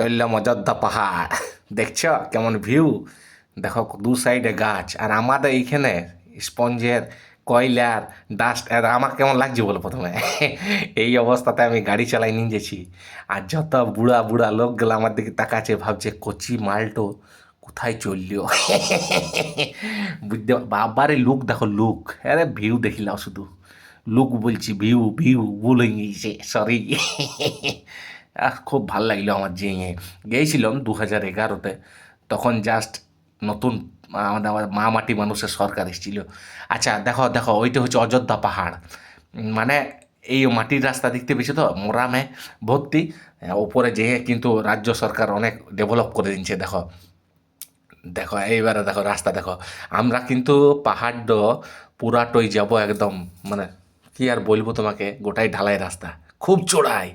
চললাম অযোধ্যা পাহাড়। দেখছ? কেমন ভিউ দেখো, দু সাইডে গাছ। আর আমাদের এইখানে স্পঞ্জের, কয়লার ডাস্ট আর আমার কেমন লাগছে বলো প্রথমে? এই অবস্থাতে আমি গাড়ি চালাই নিয়ে গেছি। আর যত বুড়া বুড়া লোকগুলো আমার দিকে তাকাচ্ছে, ভাবছে, কচি মালটো কোথায় চললিও বুঝতে বাবারে লুক দেখো লুক আরে ভিউ দেখিলাম শুধু। লুক বলছি ভিউ ভিউ ভুলে গিয়েছে সরি খুব ভালো লাগল আমার যে গিয়েছিলাম দু হাজার এগারোতে। তখন জাস্ট নতুন, আমাদের আমার মা মাটি মানুষের সরকার এসেছিল। আচ্ছা দেখো দেখো, ওইটা হচ্ছে অযোধ্যা পাহাড়। মানে এই মাটির রাস্তা দেখতে পেয়েছ তো? মোরামে ভর্তি। ওপরে যেয়ে কিন্তু রাজ্য সরকার অনেক ডেভেলপ করে দিচ্ছে দেখো। দেখো, এইবারে দেখো, রাস্তা দেখো। আমরা কিন্তু পাহাড় পুরাটই যাব একদম মানে কি আর বলব তোমাকে? গোটাই ঢালাই রাস্তা। খুব চড়াই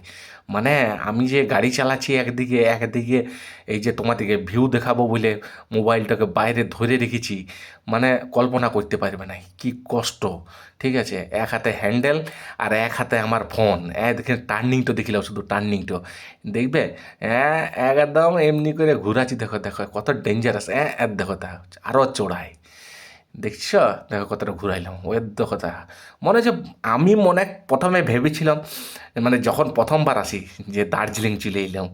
মানে আমি যে গাড়ি চালাচ্ছি একদিকে একদিকে এই যে তোমাদেরকে ভিউ দেখাবো বলে মোবাইলটাকে বাইরে ধরে রেখেছি মানে কল্পনা করতে পারবে না। কি কষ্ট, ঠিক আছে? এক হাতে হ্যান্ডেল আর এক হাতে আমার ফোন দেখে টার্নিংটা দেখিলাম শুধু টার্নিংটা দেখবে? হ্যাঁ একদম এমনি করে ঘুরাচ্ছি, দেখো দেখো, কত ডেঞ্জারাস হ্যাঁ দেখো তা আরও চড়াই দেখছ? দেখো কতটা ঘুরাইলাম দেখো তা মনে হচ্ছে আমি মনে প্রথমে ভেবেছিলাম মানে যখন প্রথমবার আসি, যে দার্জিলিং চলে এলাম,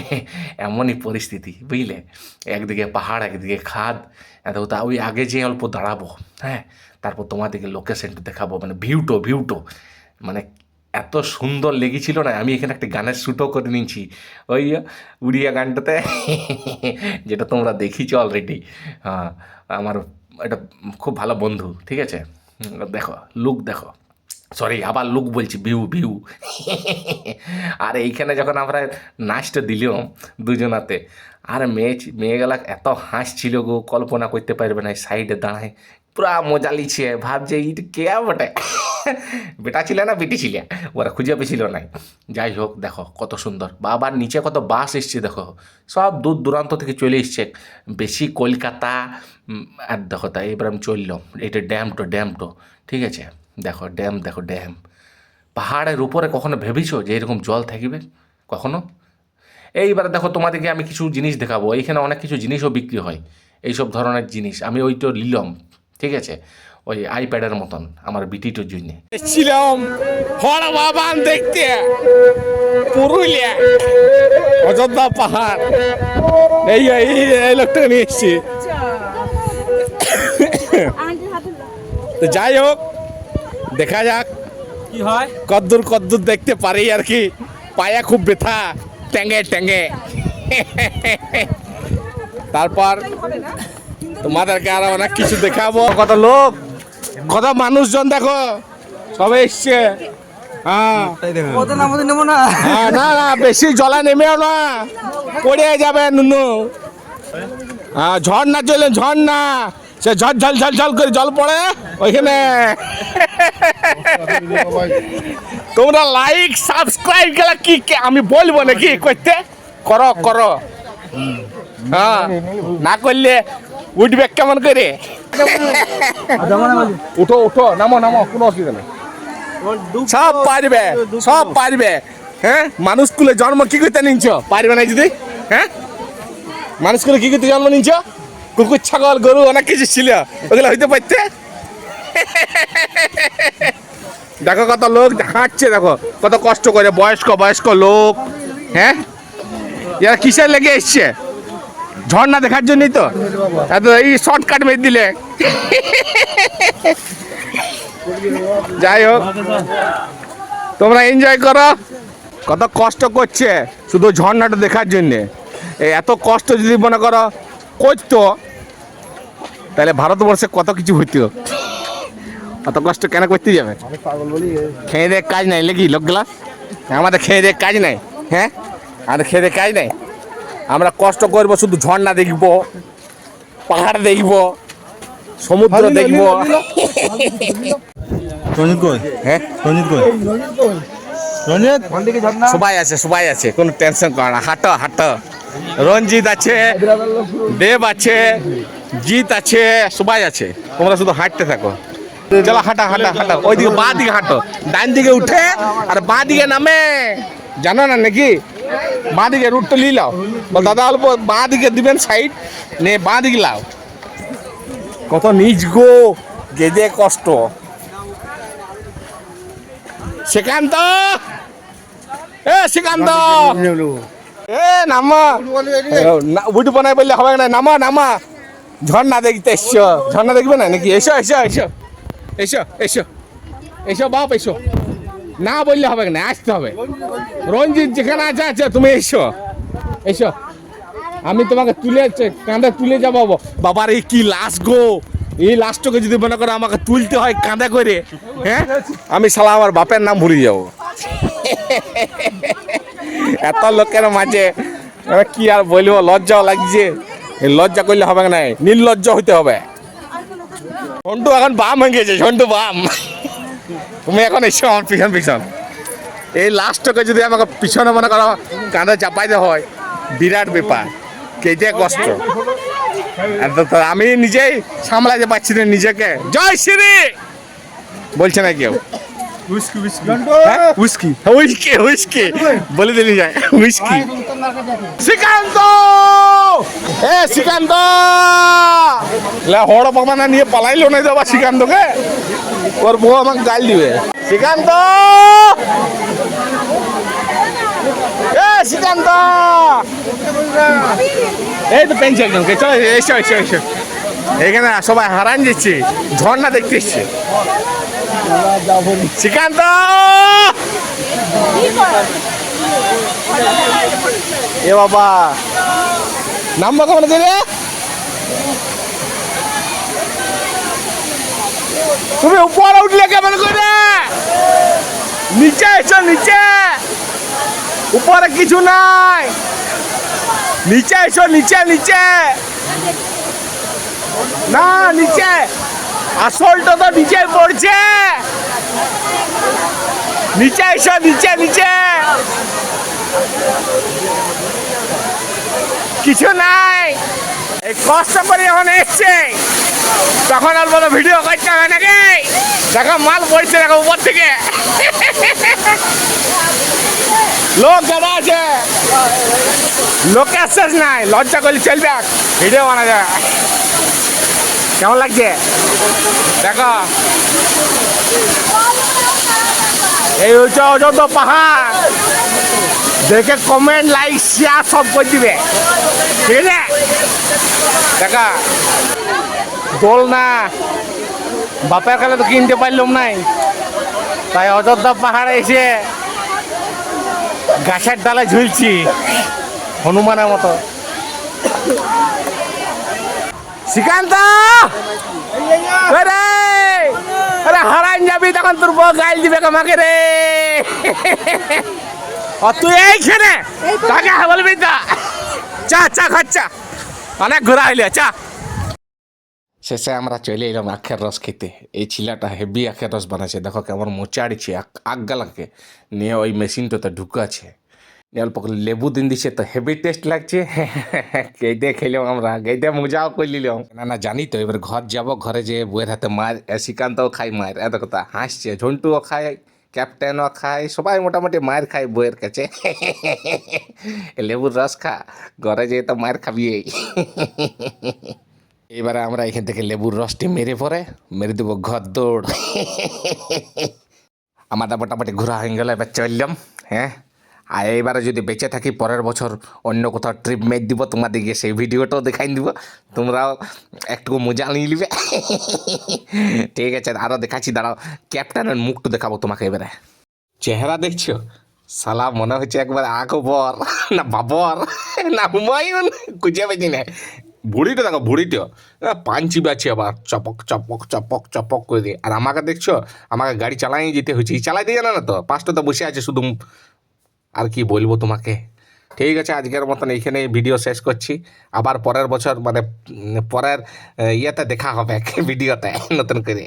এমনই পরিস্থিতি, বুঝলে? একদিকে পাহাড়, একদিকে খাদ এত তা, ওই আগে যে অল্প দাঁড়াবো হ্যাঁ? তারপর তোমাদেরকে লোকেশনটা দেখাবো মানে ভিউটো ভিউটো মানে এত সুন্দর লেগেছিল না, আমি এখানে একটা গানের শ্যুটও করে নিয়েছি। ওই উড়িয়া গানটাতে, যেটা তোমরা দেখিছো অলরেডি হ্যাঁ আমার এটা খুব ভালো বন্ধু, ঠিক আছে? দেখো লুক দেখো। সরি আবার লুক বলছি ভিউ ভিউ আর এইখানে যখন আমরা নাচটা দিলাম দুজনাতে, আর মেয়ে মেয়েগুলা এত হাসছিল গো, কল্পনা করতে পারবে না সাইডে দাঁড়ায় পুরা মজা লিছে। ভাবছে, ইট কে বটে? বেটা ছিল না, বেটি ছিল। ওরা খুঁজে পেছিল নাই যাই হোক, দেখো কত সুন্দর। বাবার নিচে কত বাস এসছে, দেখো। সব দূর দূরান্ত থেকে চলে এসছে। বেশি কলকাতা আর দেখো তাই এবার আমি চললাম। এটা ড্যামটো ড্যামটো ঠিক আছে? দেখো ড্যাম দেখো ড্যাম পাহাড়ের উপরে কখনো ভেবেছো যে এরকম জল থাকবে? কখনো? এইবার দেখো তোমাদেরকে আমি কিছু জিনিস দেখাবো। এইখানে অনেক কিছু জিনিসও বিক্রি হয়। এইসব ধরনের জিনিস। আমি ওইটা নিলাম। ঠিক আছে? ওই আইপ্যাডের মতন আমার বিটিটোর জন্য ছিলাম হড় বাবান দেখতে। পুরুলিয়া অযোধ্যা পাহাড়। এই এই এই লোকটা নিয়ে এসছি। তো যাই হোক দেখা যাক। কি হয়? কদ্দুর কদ্দুর দেখতে পারি আর কি। পায়া খুব ব্যথা ট্যাঙ্গে ট্যাঙ্গে তারপর তোমাদেরকে আরও অনেক কিছু দেখাবো। কত লোক? কত মানুষজন দেখো সবাই এসছে। হ্যাঁ। না হ্যাঁ, না না বেশি জলা নেমেও না। পড়ে যাবে নুনু। হ্যাঁ ঝর্ণা চলে ঝর্ণা। সে ঝল ঝল ঝল ঝল করে জল পড়ে ওইখানে। তোমরা লাইক সাবস্ক্রাইব গেলা কি কি- আমি বলব নাকি করতে করো করো। হ্যাঁ না করলে উঠবে কেমন করে উঠো উঠো, নামো নামো, কোনো অসুবিধা নেই। সব পারবে সব পারবে। হ্যাঁ? মানুষগুলো জন্ম কি করতে নিচ্ছ পারবে না যদি? হ্যাঁ? মানুষ মানুষগুলো কি করতে জন্ম নিচ্ছ কুকুর, ছাগল, গরু, অনেক কিছু ছিল। ওগুলো হইতে পারতে? দেখো কত লোক হাঁটছে দেখো। কত কষ্ট করে বয়স্ক বয়স্ক লোক। হ্যাঁ? এরা কিসের লেগে এসছে? ঝর্ণা দেখার জন্যই তো। এত এই শর্টকাট মেরে দিলে। যাই হোক, তোমরা এনজয় করো। কত কষ্ট করছে শুধু ঝর্ণাটা দেখার জন্যে। এত কষ্ট যদি মনে করো, করতো, তাহলে ভারতবর্ষে কত কিছু হইতো। অত কষ্ট কেন করতে যাবে? খেয়ে দেখ কাজ নাই লেগি লোকগুলা? আমাদের খেয়ে দেখ কাজ নাই হ্যাঁ? আমাদের খেয়ে দেখ কাজ নাই। আমরা কষ্ট করব শুধু ঝর্ণা দেখব পাহাড় দেখব সমুদ্র দেখব। রঞ্জিত কই? হ্যাঁ? রঞ্জিত কই? রঞ্জিত? সবাই আছে সবাই আছে কোনো টেনশন করে না হাঁটো হাঁটো। রঞ্জিত আছে দেব আছে জিৎ আছে সবাই আছে। তোমরা শুধু হাঁটতে থাকো। চলো হাঁটা হাঁটা হাঁটা ওইদিকে বাঁ দিকে হাঁটো। ডান দিকে উঠে আর বাঁ দিকে নামে। জানো না নাকি? বাঁ দিকে রুটটা নিয়ে লাও বল দাদা অল্প বাঁ দিকে দিবেন সাইড নে বাঁ দিকে লাও কত নিজ গো গেদে কষ্ট। শ্রীকান্ত! এ শ্রীকান্ত! এ নামা। উঠি বানাই বললে হবে না নামা নামা। ঝর্ণা দেখতে এসছো। ঝর্ণা দেখবে না নাকি? এসো এসো এসো। এসো এসো। এসো বাপ এসো। না বললে হবে না, আসতে হবে। রঞ্জিত, যেখানে আছে আছে, তুমি এসো। এসো। আমি তোমাকে তুলে কাঁধে তুলে যাব। বাবার এই কি লাশ গো? এই লাশটাকে যদি মনে করো আমাকে তুলতে হয় কাঁধে করে হ্যাঁ? আমি শালা আমার বাপের নাম ভুলে যাব। এত লোকের মাঝে কি আর বলব, লজ্জাও লাগছে। লজ্জা করলে হবে না, নির্লজ্জ হইতে হবে। ঝন্টু এখন বাম হয়ে গেছে ঝন্টু বাম। তুমি এখন এসো আমার পিছন পিছন। এই লাস্টকে যদি আমাকে পিছনে মনে করো, কাঁধে চাপাইতে হয়, বিরাট ব্যাপার। কেটে কষ্ট। আমি নিজেই সামলাতে পারছি না নিজেকে। জয় শ্রী! বলছে না কেউ। হ্যাঁ? উইস্কি উইস্কি উইস্কি বলে দিলি যায়। উইস্কি শ্রীকান্ত এ শ্রীকান্ত লে হড় পামানা নিয়ে পালাইলো না যাবা শ্রীকান্তকে ওর বউ আমাকে গাল দিবে। শ্রীকান্ত এ শ্রীকান্ত এই তো একদম। চলো এসো এসো এসো এখানে সবাই হারান যাচ্ছে ঝর্ণা দেখতে এসছে। শ্রীকান্ত! এ বাবা নাম্বার আছে রে তুমি উপরে উঠলে কেমন করে? নিচে এসো, নিচে। উপরে কিছু নাই। নিচে এসো, নিচে নিচে। না, নিচে। আসলটা তো নিচে পড়ছে। নিচে এসো, নিচে নিচে। কিছু নাই। এই কষ্ট করে যখন এসছে। তখন আর বলো ভিডিও করতে হবে নাকি? দেখো, মাল পড়ছে, দেখো, উপর থেকে। লোক দাদা আছে লোকের শেষ নাই, লজ্জা করলে চলবে। ভিডিও বানা যায় কেমন লাগছে? দেখো। এই হচ্ছে অযোধ্যা পাহাড়। দেখে কমেন্ট লাইক শেয়ার সব করে দিবে। ঠিক আছে? দেখা। দোল না। বাপের কালে তো কিনতে পারলাম নাই। তাই অযোধ্যা পাহাড়ে এসে গাছের ডালে ঝুলছি, হনুমানের মতো। শ্রীকান্ত! আরে আরে হারান যাবি তখন তোর বউ গাইল দিবে আমাকে রে। তুই এইখানে? তাকে বলবি তো চা চা অনেক ঘোরা হইলে চা। শেষে আমরা চলে এলাম আখের রস খেতে। এই ছিলাটা হেভি আখের রস বানাচ্ছে দেখো কেমন মোচাড়িছে আগালাকে নিয়ে ওই মেশিনটাতে ঢুকাছে অল্প করে লেবু দিন দিছে তো হেভি টেস্ট লাগছে গেদে খেলাম আমরা গেদে মজাও করে নিলাম না না জানি তো এবার ঘর যাব ঘরে যে বইয়ের হাতে মার শ্রীকান্তও খাই মার এত কথা হাসছে ঝন্টুও খায় ক্যাপ্টেনও খায় সবাই মোটামুটি মায়ের খায় বইয়ের কাছে লেবুর রস খা ঘরে যেয়ে তো মায়ের খাবি এবারে আমরা এখান থেকে লেবুর রসটি মেরে পরে মেরে দেবো ঘর দৌড় আমাদের মোটামুটি ঘোরা হয়ে গেল এবার চললাম হ্যাঁ আর এইবারে যদি বেঁচে থাকি, পরের বছর অন্য কোথাও ট্রিপ মেট দিব, তোমাদেরকে সেই ভিডিওটাও দেখাই দিব। তোমরাও একটু মজা নিয়ে নিবে। ঠিক আছে আরও দেখাচ্ছি, দাঁড়াও। ক্যাপ্টেনের মুখটা দেখাবো তোমাকে এবারে। চেহারা দেখছ? সালা, মনে হচ্ছে একবার আকবর না, বাবর। না, হুমায়ুন। খুঁজে পেয়েছি না। বুড়িটা দেখো বুড়িটা পাঞ্চি বাছে আবার, চপক চপক চপক চপক করে দিয়ে। আর আমাকে দেখছ? আমাকে গাড়ি চালাই যেতে হচ্ছে চালাই দিয়ে না তো? পাঁচটা তো বসে আছে শুধু আর কি বলব তোমাকে? ঠিক আছে, আজকের মতন এইখানে ভিডিও শেষ করছি। আবার পরের বছর মানে পরের ইয়েতে দেখা হবে ভিডিওতে নতুন করে।